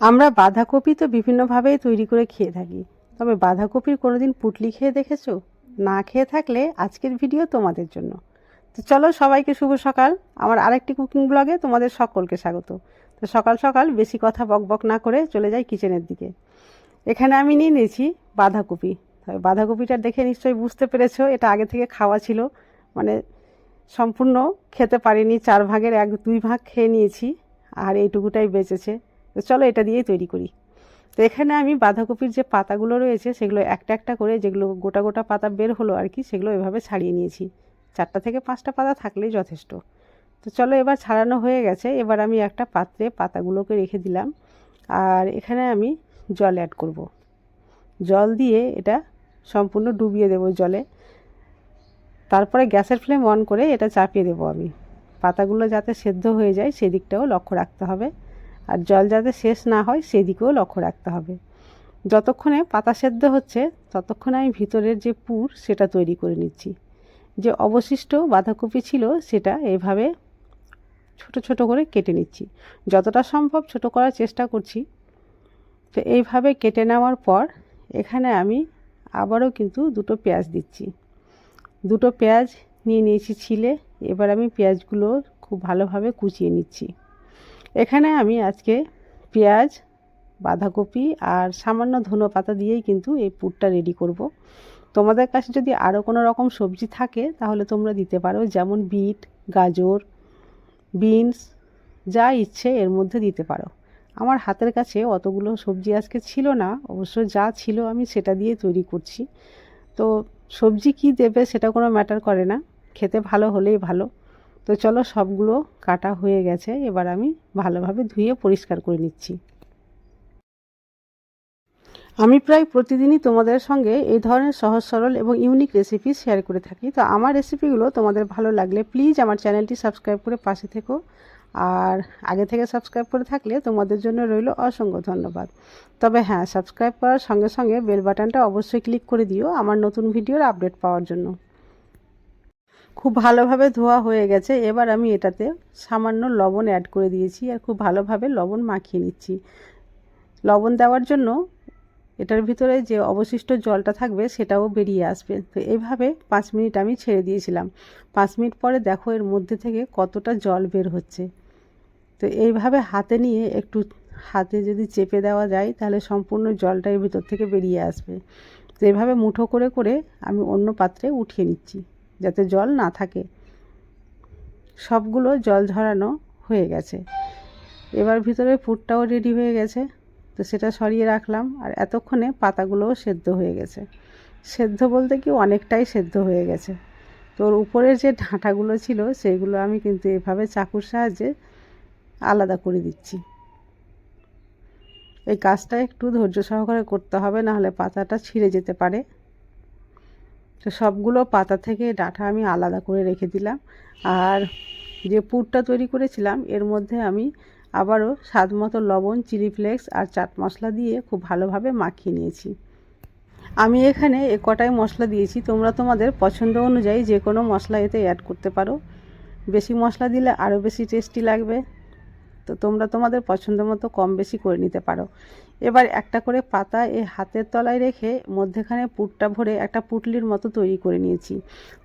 আমরা বাঁধাকপি তো বিভিন্নভাবেই তৈরি করে খেয়ে থাকি। তবে বাঁধাকপির কোনোদিন পুটলি খেয়ে দেখেছ? না খেয়ে থাকলে আজকের ভিডিও তোমাদের জন্য। তো চলো সবাইকে শুভ সকাল। আমার আরেকটি কুকিং ব্লগে তোমাদের সকলকে স্বাগত। তো সকাল সকাল বেশি কথা বক বক না করে চলে যাই কিচেনের দিকে। এখানে আমি নিয়ে নিয়েছি বাঁধাকপি। তবে বাঁধাকপিটা দেখে নিশ্চয়ই বুঝতে পেরেছ, এটা আগে থেকে খাওয়া ছিল। মানে সম্পূর্ণ খেতে পারিনি, চার ভাগের এক দুই ভাগ খেয়ে নিয়েছি, আর এইটুকুটাই বেঁচেছে। তো চলো এটা দিয়েই তৈরি করি। তো এখানে আমি বাঁধাকপির যে পাতাগুলো রয়েছে, সেগুলো একটা একটা করে যেগুলো গোটা গোটা পাতা বের হলো আর কি, সেগুলো এভাবে ছাড়িয়ে নিয়েছি। চারটা থেকে পাঁচটা পাতা থাকলেই যথেষ্ট। তো চলো এবার ছাড়ানো হয়ে গেছে। এবার আমি একটা পাত্রে পাতাগুলোকে রেখে দিলাম। আর এখানে আমি জল অ্যাড করব। জল দিয়ে এটা সম্পূর্ণ ডুবিয়ে দেবো জলে। তারপরে গ্যাসের ফ্লেম অন করে এটা চাপিয়ে দেবো আমি। পাতাগুলো যাতে সেদ্ধ হয়ে যায়, সেদিকটাও লক্ষ্য রাখতে হবে। আর জল যাতে শেষ না হয় সেদিকেও লক্ষ্য রাখতে হবে। যতক্ষণে পাতা সেদ্ধ হচ্ছে, ততক্ষণে আমি ভিতরের যে পুর, সেটা তৈরি করে নিচ্ছি। যে অবশিষ্ট বাঁধাকপি ছিল, সেটা এভাবে ছোট ছোট করে কেটে নিচ্ছি। যতটা সম্ভব ছোট করার চেষ্টা করছি। তো এইভাবে কেটে নেওয়ার পর, এখানে আমি আবারও কিন্তু দুটো পেঁয়াজ দিচ্ছি। দুটো পেঁয়াজ নিয়ে নিয়েছি ছিলে, এবার আমি পেঁয়াজগুলো খুব ভালোভাবে কুচিয়ে নিচ্ছি। এখানে আমি আজকে পেঁয়াজ, বাঁধাকপি আর সামান্য ধনে পাতা দিয়েই কিন্তু এই পুরটা রেডি করব। তোমাদের কাছে যদি আরও কোনো রকম সবজি থাকে, তাহলে তোমরা দিতে পারো। যেমন বিট, গাজর, বিনস, যা ইচ্ছে এর মধ্যে দিতে পারো। আমার হাতের কাছে অতগুলো সবজি আজকে ছিল না, অবশ্য যা ছিল আমি সেটা দিয়ে তৈরি করছি। তো সবজি কি দেবে সেটা কোনো ম্যাটার করে না। খেতে ভালো হলেই ভালো। তো চলো সবগুলো কাটা হয়ে গেছে, এবার আমি ভালোভাবে ধুয়ে পরিষ্কার করে নিচ্ছি। আমি প্রায় প্রতিদিনই তোমাদের সঙ্গে এই ধরনের সহজ, সরল এবং ইউনিক রেসিপি শেয়ার করে থাকি। তো আমার রেসিপিগুলো তোমাদের ভালো লাগলে প্লিজ আমার চ্যানেলটি সাবস্ক্রাইব করে পাশে থেকো। আর আগে থেকে সাবস্ক্রাইব করে থাকলে তোমাদের জন্য রইল অসংখ্য ধন্যবাদ। তবে হ্যাঁ সাবস্ক্রাইব করার সঙ্গে সঙ্গে বেল বাটনটা অবশ্যই ক্লিক করে দিও আমার নতুন ভিডিওর আপডেট পাওয়ার জন্য। খুব ভালোভাবে ধোয়া হয়ে গেছে। এবার আমি এটাতে সামান্য লবণ অ্যাড করে দিয়েছি আর খুব ভালোভাবে লবণ মাখিয়ে নিচ্ছি। লবণ দেওয়ার জন্য এটার ভিতরে যে অবশিষ্ট জলটা থাকবে সেটাও বেরিয়ে আসবে। তো এইভাবে পাঁচ মিনিট আমি ছেড়ে দিয়েছিলাম। পাঁচ মিনিট পরে দেখো এর মধ্যে থেকে কতটা জল বের হচ্ছে। তো এইভাবে হাতে নিয়ে একটু হাতে যদি চেপে দেওয়া যায় তাহলে সম্পূর্ণ জলটা এর ভিতর থেকে বেরিয়ে আসবে। তো এইভাবে মুঠো করে করে আমি অন্য পাত্রে উঠিয়ে নিচ্ছি। যাতে জল না থাকে। সবগুলো জল ঝরানো হয়ে গেছে। এবার ভিতরে ফুটটাও রেডি হয়ে গেছে। তো সেটা সরিয়ে রাখলাম আর এতক্ষণে পাতাগুলোও সেদ্ধ হয়ে গেছে। সেদ্ধ বলতে কি অনেকটাই সেদ্ধ হয়ে গেছে। তো ওর উপরের যে ঢাঁটাগুলো ছিল সেইগুলো আমি কিন্তু এভাবে চাকুর সাহায্যে আলাদা করে দিচ্ছি। এই কাজটা একটু ধৈর্য সহকারে করতে হবে, নাহলে পাতাটা ছিঁড়ে যেতে পারে। তো সবগুলো পাতা থেকে ডাঁটা আমি আলাদা করে রেখে দিলাম। আর যে পুরটা তৈরি করেছিলাম, এর মধ্যে আমি আবারও স্বাদ মতো লবণ, চিলি ফ্লেক্স আর চাট মশলা দিয়ে খুব ভালোভাবে মাখিয়ে নিয়েছি। আমি এখানে এ কটাই মশলা দিয়েছি। তোমরা তোমাদের পছন্দ অনুযায়ী যে কোনো মশলা এতে অ্যাড করতে পারো। বেশি মশলা দিলে আরও বেশি টেস্টি লাগবে। তো তোমরা তোমাদের পছন্দ মতো কম বেশি করে নিতে পারো। এবার একটা করে পাতা এই হাতের তলায় রেখে মধ্যেখানে পুটটা ভরে একটা পুটলির মতো তৈরি করে নিয়েছি।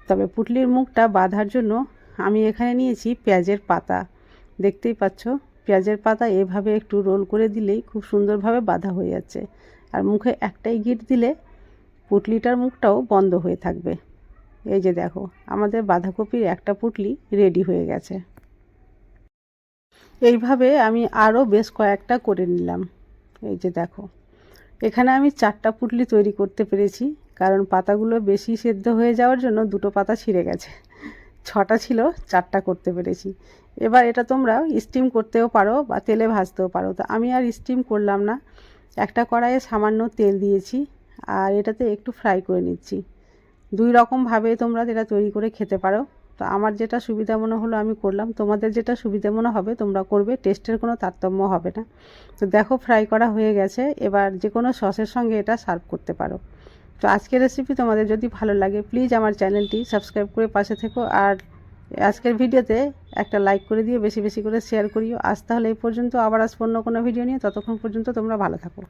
তবে পুটলির মুখটা বাঁধার জন্য আমি এখানে নিয়েছি পেঁয়াজের পাতা। দেখতেই পাচ্ছ, পেঁয়াজের পাতা এভাবে একটু রোল করে দিলেই খুব সুন্দরভাবে বাঁধা হয়ে যাচ্ছে। আর মুখে একটাই গিট দিলে পুটলিটার মুখটাও বন্ধ হয়ে থাকবে। এই যে দেখো, আমাদের বাঁধাকপির একটা পুটলি রেডি হয়ে গেছে। এইভাবে আমি আরও বেশ কয়েকটা করে নিলাম। এই যে দেখো, এখানে আমি চারটা পুটলি তৈরি করতে পেরেছি, কারণ পাতাগুলো বেশি সেদ্ধ হয়ে যাওয়ার জন্য দুটো পাতা ছিঁড়ে গেছে। ছটা ছিল, চারটা করতে পেরেছি। এবার এটা তোমরা স্টিম করতেও পারো বা তেলে ভাজতেও পারো। তো আমি আর স্টিম করলাম না। একটা কড়াইয়ে সামান্য তেল দিয়েছি আর এটাতে একটু ফ্রাই করে নিচ্ছি। দুই রকমভাবে তোমরা এটা তৈরি করে খেতে পারো। তো আমার যেটা সুবিধা মনে হলো আমি করলাম। তোমাদের যেটা সুবিধা মনে হবে, তোমরা করবে, টেস্টের কোনো তারতম্য হবে না। তো দেখো, ফ্রাই করা হয়ে গেছে। এবার যে কোনো সসের সঙ্গে এটা সার্ভ করতে পারো। তো আজকের রেসিপি তোমাদের যদি ভালো লাগে প্লিজ আমার চ্যানেলটি সাবস্ক্রাইব করে পাশে থেকো। আর আজকের ভিডিওতে একটা লাইক করে দিও বেশি বেশি করে শেয়ার করিও। আজ তাহলে এই পর্যন্ত, আবার আসব অন্য কোনো ভিডিও নিয়ে, ততক্ষণ পর্যন্ত তোমরা ভালো থাকো।